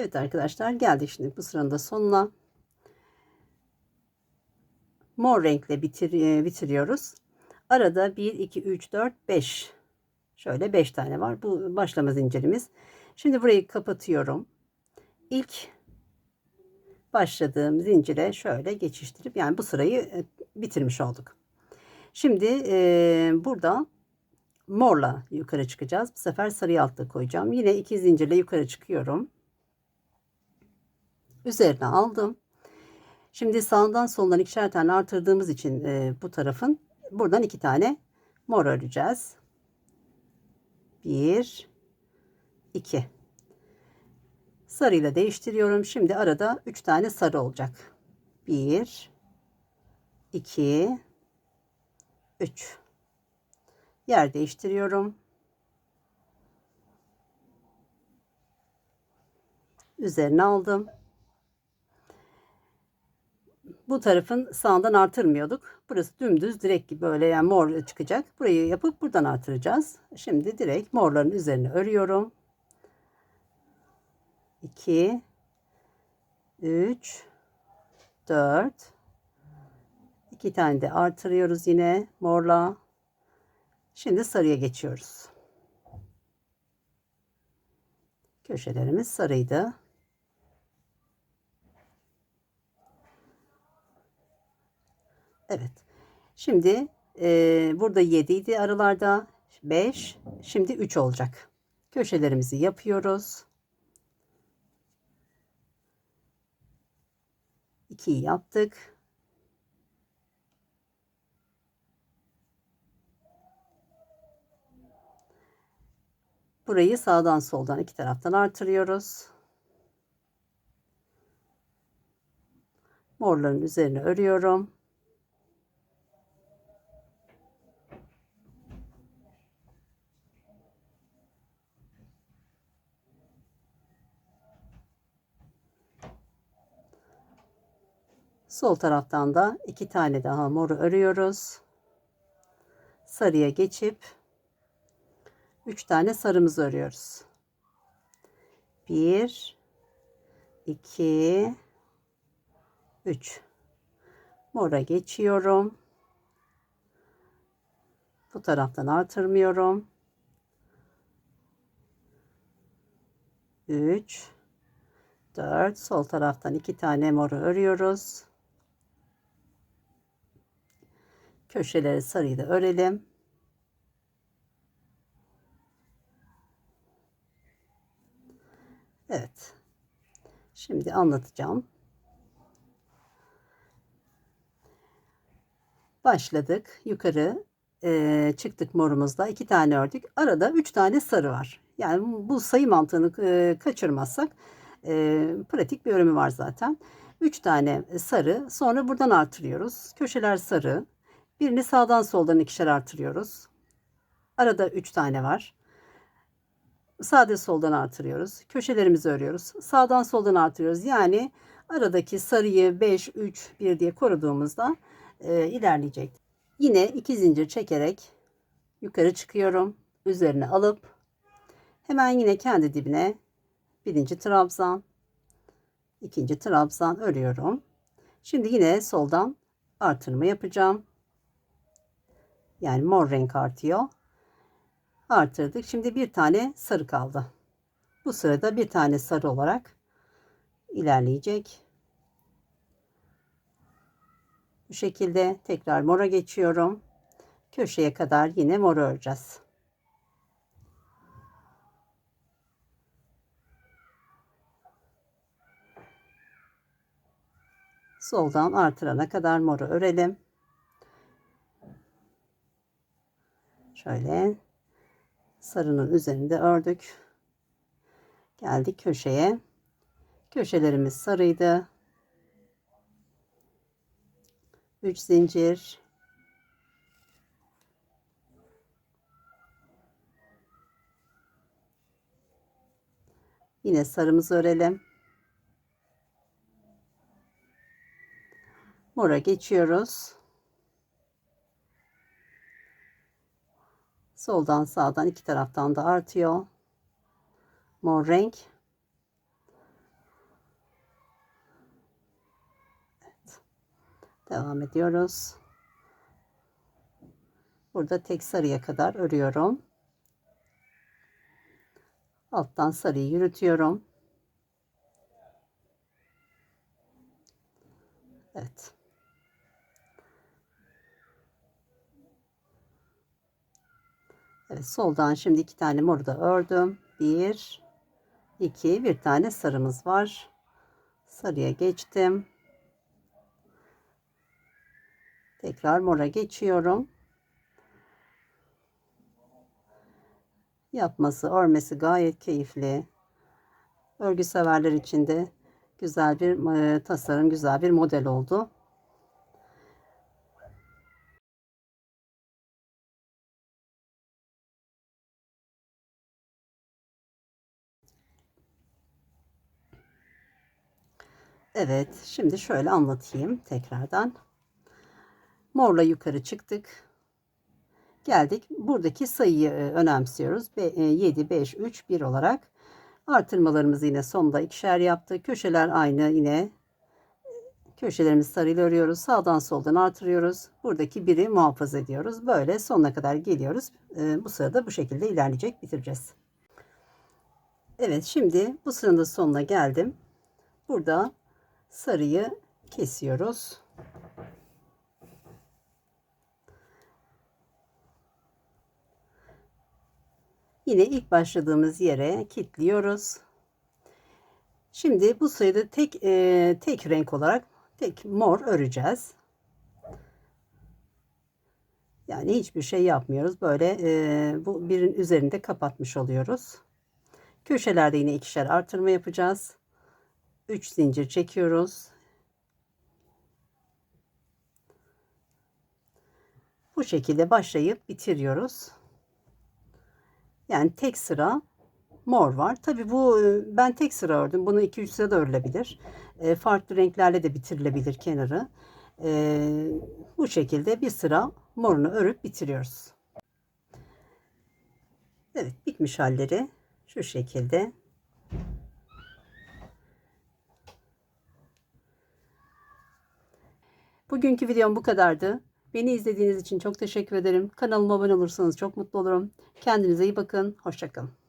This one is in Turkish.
Evet arkadaşlar geldik şimdi bu sıranın sonuna. Mor renkle bitir, e, bitiriyoruz. Arada 1, 2, 3, 4, 5. Şöyle 5 tane var. Bu başlama zincirimiz. Şimdi burayı kapatıyorum. İlk başladığım zincire şöyle geçiştirip yani bu sırayı e, bitirmiş olduk. Şimdi e, burada morla yukarı çıkacağız. Bu sefer sarıyı altta koyacağım. Yine iki zincirle yukarı çıkıyorum. Üzerine aldım. Şimdi sağdan soldan ikişer tane artırdığımız için e, bu tarafın buradan iki tane mor öreceğiz. Bir, iki. Sarıyla değiştiriyorum. Şimdi arada üç tane sarı olacak. Bir, iki, üç. Yer değiştiriyorum. Üzerine aldım. Bu tarafın sağından artırmıyorduk. Burası dümdüz direkt böyle yani mor çıkacak. Burayı yapıp buradan artıracağız. Şimdi direkt morların üzerine örüyorum. 2 3 4 2 tane de artırıyoruz yine morla. Şimdi sarıya geçiyoruz. Köşelerimiz sarıydı. Evet. Şimdi e, burada 7 idi aralarda 5. Şimdi 3 olacak. Köşelerimizi yapıyoruz. 2'yi yaptık. Burayı sağdan soldan iki taraftan artırıyoruz. Morların üzerine örüyorum. Sol taraftan da iki tane daha moru örüyoruz. Sarıya geçip 3 tane sarımızı örüyoruz. 1 2 3 Mora geçiyorum. Bu taraftan artırmıyorum. 3 4 sol taraftan iki tane moru örüyoruz. Köşeleri sarıyı da örelim. Evet. Şimdi anlatacağım. Başladık. Yukarı e, çıktık morumuzla. iki tane ördük. Arada üç tane sarı var. Yani bu sayı mantığını e, kaçırmazsak e, pratik bir örümü var zaten. Üç tane sarı. Sonra buradan artırıyoruz. Köşeler sarı. Birini sağdan soldan ikişer artırıyoruz. Arada üç tane var. Sağda soldan artırıyoruz. Köşelerimizi örüyoruz. Sağdan soldan artırıyoruz. Yani aradaki sarıyı 5, 3, 1 diye koruduğumuzda e, ilerleyecek. Yine iki zincir çekerek yukarı çıkıyorum. Üzerine alıp hemen yine kendi dibine birinci trabzan, ikinci trabzan örüyorum. Şimdi yine soldan artırma yapacağım. Yani mor renk artıyor artırdık. Şimdi bir tane sarı kaldı. Bu sırada bir tane sarı olarak ilerleyecek. Bu şekilde tekrar mora geçiyorum. Köşeye kadar yine mor öreceğiz. Soldan artırana kadar moru örelim. Şöyle sarının üzerinde ördük. Geldik köşeye. Köşelerimiz sarıydı. 3 zincir. Yine sarımızı örelim. Mora geçiyoruz. Soldan sağdan iki taraftan da artıyor. Mor renk. Evet. Devam ediyoruz. Burada tek sarıya kadar örüyorum. Alttan sarıyı yürütüyorum. Evet. Evet, soldan şimdi iki tane moru da ördüm. Bir, iki, bir tane sarımız var. Sarıya geçtim. Tekrar mora geçiyorum. Yapması, örmesi gayet keyifli. Örgü severler için de güzel bir e, tasarım, güzel bir model oldu. Evet, şimdi şöyle anlatayım tekrardan. Morla yukarı çıktık. Geldik. Buradaki sayıyı e, önemsiyoruz. 7, 5, 3, 1 olarak. Artırmalarımızı yine sonda ikişer yaptık. Köşeler aynı yine. Köşelerimizi sarıyla örüyoruz. Sağdan soldan artırıyoruz. Buradaki biri muhafaza ediyoruz. Böyle sonuna kadar geliyoruz. E, bu sırada bu şekilde ilerleyecek. Bitireceğiz. Evet şimdi bu sıranın sonuna geldim. Burada sarıyı kesiyoruz. Yine ilk başladığımız yere kilitliyoruz. Şimdi bu sayıda tek e, tek renk olarak tek mor öreceğiz. Yani hiçbir şey yapmıyoruz. Böyle e, bu birin üzerinde kapatmış oluyoruz. Köşelerde yine ikişer artırma yapacağız. 3 zincir çekiyoruz. Bu şekilde başlayıp bitiriyoruz. Yani tek sıra mor var. Tabi bu e, ben tek sıra ördüm. Bunu 2-3 sıra da örülebilir. E, farklı renklerle de bitirilebilir kenarı. E, bu şekilde bir sıra morunu örüp bitiriyoruz. Evet bitmiş halleri şu şekilde. Bugünkü videom bu kadardı. Beni izlediğiniz için çok teşekkür ederim. Kanalıma abone olursanız çok mutlu olurum. Kendinize iyi bakın. Hoşçakalın.